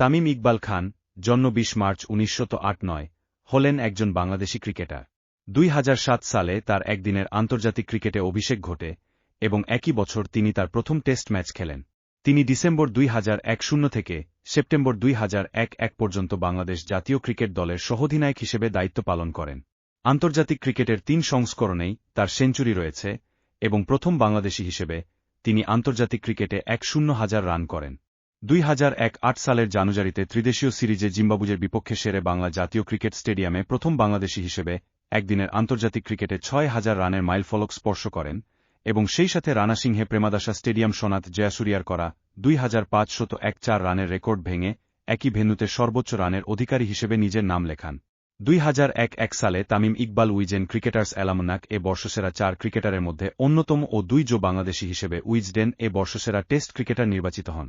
তামিম ইকবাল খান, জন্ম বিশ মার্চ উনিশশো নয়, হলেন একজন বাংলাদেশি ক্রিকেটার। দুই হাজার সাত সালে তার একদিনের আন্তর্জাতিক ক্রিকেটে অভিষেক ঘটে এবং একই বছর তিনি তার প্রথম টেস্ট ম্যাচ খেলেন। তিনি ডিসেম্বর দুই শূন্য থেকে সেপ্টেম্বর দুই এক এক পর্যন্ত বাংলাদেশ জাতীয় ক্রিকেট দলের সহধিনায়ক হিসেবে দায়িত্ব পালন করেন। আন্তর্জাতিক ক্রিকেটের তিন সংস্করণেই তার সেঞ্চুরি রয়েছে এবং প্রথম বাংলাদেশি হিসেবে তিনি আন্তর্জাতিক ক্রিকেটে এক শূন্য হাজার রান করেন। দুই সালের জানুয়ারিতে ত্রিদেশীয় সিরিজে জিম্বাবুজের বিপক্ষে সেরে বাংলা জাতীয় ক্রিকেট স্টেডিয়ামে প্রথম বাংলাদেশী হিসেবে একদিনের আন্তর্জাতিক ক্রিকেটে ছয় হাজার রানের মাইলফলক স্পর্শ করেন এবং সেই সাথে রানাসিংহে প্রেমাদাসা স্টেডিয়াম সোনাত জয়াসুরিয়ার করা দুই হাজার পাঁচশত এক চার রানের রেকর্ড ভেঙে একই ভেন্যুতে সর্বোচ্চ রানের অধিকারী হিসেবে নিজের নাম লেখান। দুই হাজার এক এক সালে Tamim Iqbal Wisden Cricketers' Almanack এ বর্ষসেরা চার ক্রিকেটারের মধ্যে অন্যতম ও দুই জো বাংলাদেশী হিসেবে উইজডেন এ বর্ষসেরা টেস্ট ক্রিকেটার নির্বাচিত হন।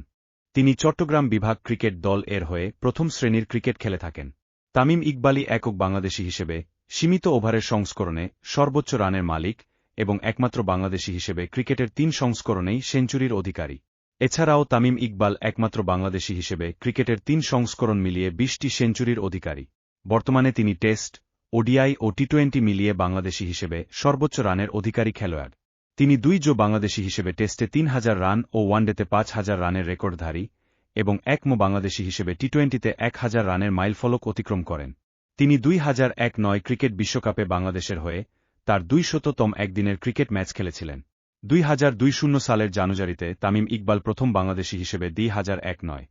তিনি চট্টগ্রাম বিভাগ ক্রিকেট দল এর হয়ে প্রথম শ্রেণির ক্রিকেট খেলে থাকেন। তামিম ইকবালই একক বাংলাদেশী হিসেবে সীমিত ওভারের সংস্করণে সর্বোচ্চ রানের মালিক এবং একমাত্র বাংলাদেশী হিসেবে ক্রিকেটের তিন সংস্করণেই সেঞ্চুরির অধিকারী। এছাড়াও তামিম ইকবাল একমাত্র বাংলাদেশী হিসেবে ক্রিকেটের তিন সংস্করণ মিলিয়ে বিশটি সেঞ্চুরির অধিকারী। বর্তমানে তিনি টেস্ট, ওডিআই ও টি টোয়েন্টি মিলিয়ে বাংলাদেশী হিসেবে সর্বোচ্চ রানের অধিকারী খেলোয়াড়। তিনি দুই জো বাংলাদেশী হিসেবে টেস্টে তিন হাজার রান ও ওয়ানডেতে পাঁচ হাজার রানের রেকর্ডধারী এবং একমো বাংলাদেশী হিসেবে টি টোয়েন্টিতে এক হাজার রানের মাইলফলক অতিক্রম করেন। তিনি দুই হাজার এক নয় ক্রিকেট বিশ্বকাপে বাংলাদেশের হয়ে তার দুই শততম একদিনের ক্রিকেট ম্যাচ খেলেছিলেন। দুই হাজার দুই শূন্য সালের জানুয়ারিতে তামিম ইকবাল প্রথম বাংলাদেশী হিসেবে দুই হাজার এক নয়।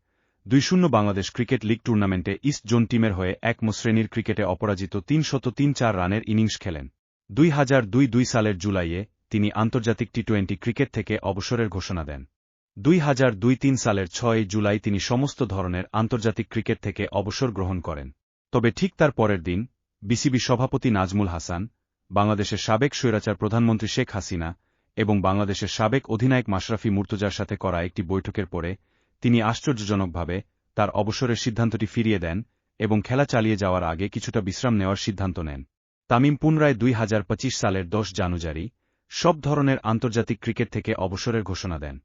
দুই শূন্য বাংলাদেশ ক্রিকেট লিগ টুর্নামেন্টে ইস্ট জোন টিমের হয়ে এক শ্রেণির ক্রিকেটে অপরাজিত তিন শত তিন চার রানের ইনিংস খেলেন। দুই হাজার দুই দুই সালের জুলাইয়ে তিনি আন্তর্জাতিক টি টোয়েন্টি ক্রিকেট থেকে অবসরের ঘোষণা দেন। দুই হাজার দুই তিন সালের ছয় জুলাই তিনি সমস্ত ধরনের আন্তর্জাতিক ক্রিকেট থেকে অবসর গ্রহণ করেন। তবে ঠিক তার পরের দিন, বিসিবি সভাপতি নাজমুল হাসান, বাংলাদেশের সাবেক স্বৈরাচার প্রধানমন্ত্রী শেখ হাসিনা এবং বাংলাদেশের সাবেক অধিনায়ক মাশরাফি মুর্তজার সাথে করা একটি বৈঠকের পরে তিনি আশ্চর্যজনকভাবে তার অবসরের সিদ্ধান্তটি ফিরিয়ে দেন এবং খেলা চালিয়ে যাওয়ার আগে কিছুটা বিশ্রাম নেওয়ার সিদ্ধান্ত নেন। তামিম পুনরায় দুই হাজার পঁচিশ সালের দশ জানুয়ারি সব ধরনের আন্তর্জাতিক ক্রিকেট থেকে অবসরের ঘোষণা দেন।